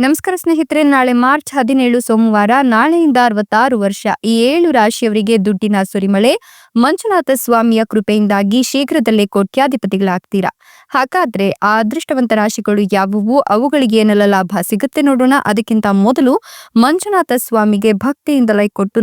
ನಮಸ್ಕಾರ ಸ್ನೇಹಿತರೆ, ನಾಳೆ ಮಾರ್ಚ್ ಹದಿನೇಳು ಸೋಮವಾರ, ನಾಳೆಯಿಂದ ಅರವತ್ತಾರು ವರ್ಷ, ಈ ಏಳು ರಾಶಿಯವರಿಗೆ ದುಡ್ಡಿನ ಸುರಿಮಳೆ, ಮಂಜುನಾಥ ಸ್ವಾಮಿಯ ಕೃಪೆಯಿಂದಾಗಿ ಶೀಘ್ರದಲ್ಲೇ ಕೋಟ್ಯಾಧಿಪತಿಗಳಾಗ್ತೀರಾ? ಹಾಗಾದ್ರೆ ಆ ಅದೃಷ್ಟವಂತ ರಾಶಿಗಳು ಯಾವುವು? ಅವುಗಳಿಗೆ ಏನೆಲ್ಲ ಲಾಭ ಸಿಗುತ್ತೆ ನೋಡೋಣ. ಅದಕ್ಕಿಂತ ಮೊದಲು ಮಂಜುನಾಥ ಸ್ವಾಮಿಗೆ ಭಕ್ತಿಯಿಂದ ಲೈಕ್ ಕೊಟ್ಟು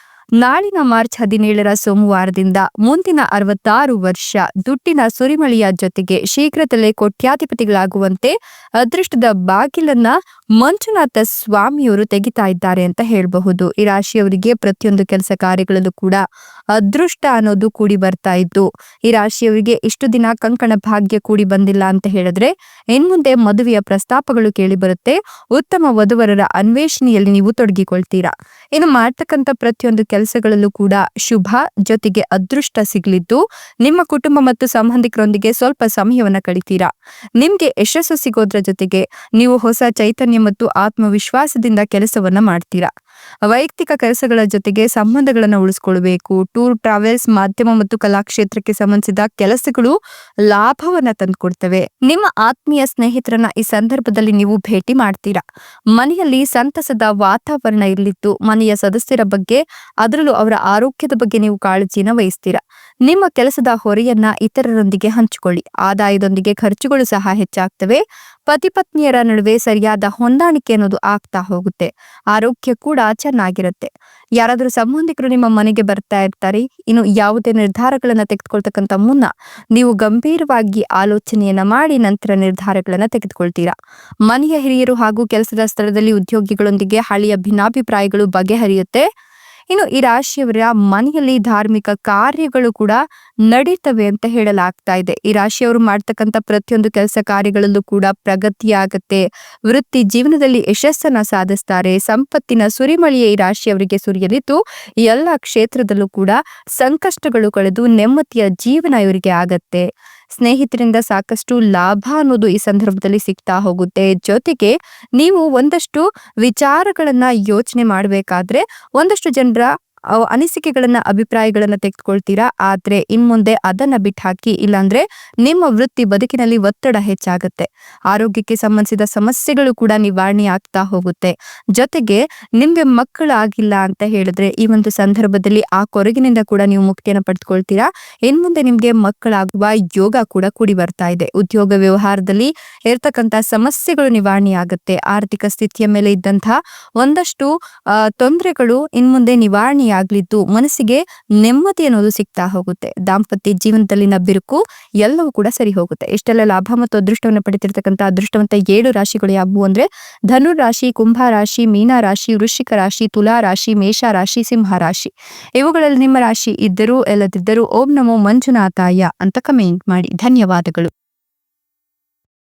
ನಾಳಿನ ಮಾರ್ಚ್ ಹದಿನೇಳರ ಸೋಮವಾರದಿಂದ ಮುಂದಿನ ಅರವತ್ತಾರು ವರ್ಷ ದುಡ್ಡಿನ ಸುರಿಮಳೆಯ ಜೊತೆಗೆ ಶೀಘ್ರದಲ್ಲೇ ಕೋಟ್ಯಾಧಿಪತಿಗಳಾಗುವಂತೆ ಅದೃಷ್ಟದ ಬಾಗಿಲನ್ನ ಮಂಜುನಾಥ ಸ್ವಾಮಿಯವರು ತೆಗಿತಾ ಇದ್ದಾರೆ ಅಂತ ಹೇಳಬಹುದು. ಈ ರಾಶಿಯವರಿಗೆ ಪ್ರತಿಯೊಂದು ಕೆಲಸ ಕಾರ್ಯಗಳಲ್ಲೂ ಕೂಡ ಅದೃಷ್ಟ ಅನ್ನೋದು ಕೂಡಿ ಬರ್ತಾ ಇದ್ದು, ಈ ರಾಶಿಯವರಿಗೆ ಇಷ್ಟು ದಿನ ಕಂಕಣ ಭಾಗ್ಯ ಕೂಡಿ ಬಂದಿಲ್ಲ ಅಂತ ಹೇಳಿದ್ರೆ ಇನ್ಮುಂದೆ ಮದುವೆಯ ಪ್ರಸ್ತಾಪಗಳು ಕೇಳಿ ಬರುತ್ತೆ. ಉತ್ತಮ ವಧುವರರ ಅನ್ವೇಷಣೆಯಲ್ಲಿ ನೀವು ತೊಡಗಿಕೊಳ್ತೀರಾ. ಇನ್ನು ಮಾಡ್ತಕ್ಕಂಥ ಪ್ರತಿಯೊಂದು ಕೆಲಸಗಳಲ್ಲೂ ಕೂಡ ಶುಭ ಜೊತೆಗೆ ಅದೃಷ್ಟ ಸಿಗಲಿದ್ದು, ನಿಮ್ಮ ಕುಟುಂಬ ಮತ್ತು ಸಂಬಂಧಿಕರೊಂದಿಗೆ ಸ್ವಲ್ಪ ಸಮಯವನ್ನ ಕಳಿತೀರಾ? ನಿಮ್ಗೆ ಯಶಸ್ಸು ಸಿಗೋದ್ರ ಜೊತೆಗೆ ನೀವು ಹೊಸ ಚೈತನ್ಯ ಮತ್ತು ಆತ್ಮವಿಶ್ವಾಸದಿಂದ ಕೆಲಸವನ್ನ ಮಾಡ್ತೀರಾ? ವೈಯಕ್ತಿಕ ಕೆಲಸಗಳ ಜೊತೆಗೆ ಸಂಬಂಧಗಳನ್ನು ಉಳಿಸ್ಕೊಳ್ಬೇಕು. ಟೂರ್, ಟ್ರಾವೆಲ್ಸ್, ಮಾಧ್ಯಮ ಮತ್ತು ಕಲಾಕ್ಷೇತ್ರಕ್ಕೆ ಸಂಬಂಧಿಸಿದ ಕೆಲಸಗಳು ಲಾಭವನ್ನ ತಂದುಕೊಡ್ತವೆ. ನಿಮ್ಮ ಆತ್ಮೀಯ ಸ್ನೇಹಿತರನ್ನ ಈ ಸಂದರ್ಭದಲ್ಲಿ ನೀವು ಭೇಟಿ ಮಾಡ್ತೀರಾ? ಮನೆಯಲ್ಲಿ ಸಂತಸದ ವಾತಾವರಣ ಇರಲಿದ್ದು ಮನೆಯ ಸದಸ್ಯರ ಬಗ್ಗೆ, ಅದರಲ್ಲೂ ಅವರ ಆರೋಗ್ಯದ ಬಗ್ಗೆ ನೀವು ಕಾಳಜಿನ ವಹಿಸ್ತೀರಾ? ನಿಮ್ಮ ಕೆಲಸದ ಹೊರೆಯನ್ನ ಇತರರೊಂದಿಗೆ ಹಂಚಿಕೊಳ್ಳಿ. ಆದಾಯದೊಂದಿಗೆ ಖರ್ಚುಗಳು ಸಹ ಹೆಚ್ಚಾಗ್ತವೆ. ಪತಿ ಪತ್ನಿಯರ ನಡುವೆ ಸರಿಯಾದ ಹೊಂದಾಣಿಕೆ ಅನ್ನೋದು ಆಗ್ತಾ ಹೋಗುತ್ತೆ. ಆರೋಗ್ಯ ಕೂಡ ಚೆನ್ನಾಗಿರುತ್ತೆ. ಯಾರಾದರೂ ಸಂಬಂಧಿಕರು ನಿಮ್ಮ ಮನೆಗೆ ಬರ್ತಾ ಇರ್ತಾರೆ. ಇನ್ನು ಯಾವುದೇ ನಿರ್ಧಾರಗಳನ್ನ ತೆಗೆದುಕೊಳ್ತಕ್ಕಂತ ಮುನ್ನ ನೀವು ಗಂಭೀರವಾಗಿ ಆಲೋಚನೆಯನ್ನ ಮಾಡಿ ನಂತರ ನಿರ್ಧಾರಗಳನ್ನ ತೆಗೆದುಕೊಳ್ತೀರಾ? ಮನೆಯ ಹಿರಿಯರು ಹಾಗೂ ಕೆಲಸದ ಸ್ಥಳದಲ್ಲಿ ಉದ್ಯೋಗಿಗಳೊಂದಿಗೆ ಹಳೆಯ ಭಿನ್ನಾಭಿಪ್ರಾಯಗಳು ಬಗೆಹರಿಯುತ್ತೆ. ಇನ್ನು ಈ ರಾಶಿಯವರ ಮನೆಯಲ್ಲಿ ಧಾರ್ಮಿಕ ಕಾರ್ಯಗಳು ಕೂಡ ನಡೀತವೆ ಅಂತ ಹೇಳಲಾಗ್ತಾ ಇದೆ. ಈ ರಾಶಿಯವರು ಮಾಡ್ತಕ್ಕಂಥ ಪ್ರತಿಯೊಂದು ಕೆಲಸ ಕಾರ್ಯಗಳಲ್ಲೂ ಕೂಡ ಪ್ರಗತಿಯಾಗತ್ತೆ. ವೃತ್ತಿ ಜೀವನದಲ್ಲಿ ಯಶಸ್ಸನ್ನ ಸಾಧಿಸ್ತಾರೆ. ಸಂಪತ್ತಿನ ಸುರಿಮಳೆಯೇ ಈ ರಾಶಿಯವರಿಗೆ ಸುರಿಯಲಿದ್ದು, ಎಲ್ಲ ಕ್ಷೇತ್ರದಲ್ಲೂ ಕೂಡ ಸಂಕಷ್ಟಗಳು ಕಳೆದು ನೆಮ್ಮದಿಯ ಜೀವನ ಇವರಿಗೆ ಆಗತ್ತೆ. ಸ್ನೇಹಿತರಿಂದ ಸಾಕಷ್ಟು ಲಾಭ ಅನ್ನೋದು ಈ ಸಂದರ್ಭದಲ್ಲಿ ಸಿಗ್ತಾ ಹೋಗುತ್ತೆ. ಜೊತೆಗೆ ನೀವು ಒಂದಷ್ಟು ವಿಚಾರಗಳನ್ನ ಯೋಚನೆ ಮಾಡಬೇಕಾದ್ರೆ ಒಂದಷ್ಟು ಜನರ ಅನಿಸಿಕೆಗಳನ್ನ, ಅಭಿಪ್ರಾಯಗಳನ್ನ ತೆಗೆದುಕೊಳ್ತೀರಾ? ಆದ್ರೆ ಇನ್ ಮುಂದೆ ಅದನ್ನ ಬಿಟ್ಟು ಹಾಕಿ ಇಲ್ಲಾಂದ್ರೆ ನಿಮ್ಮ ವೃತ್ತಿ ಬದುಕಿನಲ್ಲಿ ಒತ್ತಡ ಹೆಚ್ಚಾಗುತ್ತೆ. ಆರೋಗ್ಯಕ್ಕೆ ಸಂಬಂಧಿಸಿದ ಸಮಸ್ಯೆಗಳು ಕೂಡ ನಿವಾರಣೆ ಆಗ್ತಾ ಹೋಗುತ್ತೆ. ಜೊತೆಗೆ ನಿಮ್ಗೆ ಮಕ್ಕಳಾಗಿಲ್ಲ ಅಂತ ಹೇಳಿದ್ರೆ ಈ ಒಂದು ಸಂದರ್ಭದಲ್ಲಿ ಆ ಕೊರಗಿನಿಂದ ಕೂಡ ನೀವು ಮುಕ್ತಿಯನ್ನು ಪಡೆದುಕೊಳ್ತೀರಾ? ಇನ್ ಮುಂದೆ ನಿಮ್ಗೆ ಮಕ್ಕಳಾಗುವ ಯೋಗ ಕೂಡ ಕೂಡಿ ಬರ್ತಾ ಇದೆ. ಉದ್ಯೋಗ ವ್ಯವಹಾರದಲ್ಲಿ ಇರ್ತಕ್ಕಂತ ಸಮಸ್ಯೆಗಳು ನಿವಾರಣೆ ಆಗುತ್ತೆ. ಆರ್ಥಿಕ ಸ್ಥಿತಿಯ ಮೇಲೆ ಇದ್ದಂತಹ ಒಂದಷ್ಟು ತೊಂದರೆಗಳು ಇನ್ ಮುಂದೆ ನಿವಾರಣೆ ಆಗ್ಲಿದ್ದು ಮನಸ್ಸಿಗೆ ನೆಮ್ಮದಿ ಅನ್ನೋದು ಸಿಗ್ತಾ ಹೋಗುತ್ತೆ. ದಾಂಪತ್ಯ ಜೀವನದಲ್ಲಿನ ಬಿರುಕು ಎಲ್ಲವೂ ಕೂಡ ಸರಿ ಹೋಗುತ್ತೆ. ಇಷ್ಟೆಲ್ಲ ಲಾಭ ಮತ್ತು ಅದೃಷ್ಟವನ್ನು ಪಡೆದಿರತಕ್ಕಂಥ ಅದೃಷ್ಟವಂತ ಏಳು ರಾಶಿಗಳು ಯಾವುವು ಅಂದ್ರೆ ಧನು ರಾಶಿ, ಕುಂಭ ರಾಶಿ, ಮೀನ ರಾಶಿ, ವೃಶ್ಚಿಕ ರಾಶಿ, ತುಲಾ ರಾಶಿ, ಮೇಷ ರಾಶಿ, ಸಿಂಹ ರಾಶಿ. ಇವುಗಳಲ್ಲಿ ನಿಮ್ಮ ರಾಶಿ ಇದ್ದರೂ ಎಲ್ಲದಿದ್ದರೂ ಓಂ ನಮೋ ಮಂಜುನಾಥಾಯ ಅಂತ ಕಮೆಂಟ್ ಮಾಡಿ. ಧನ್ಯವಾದಗಳು.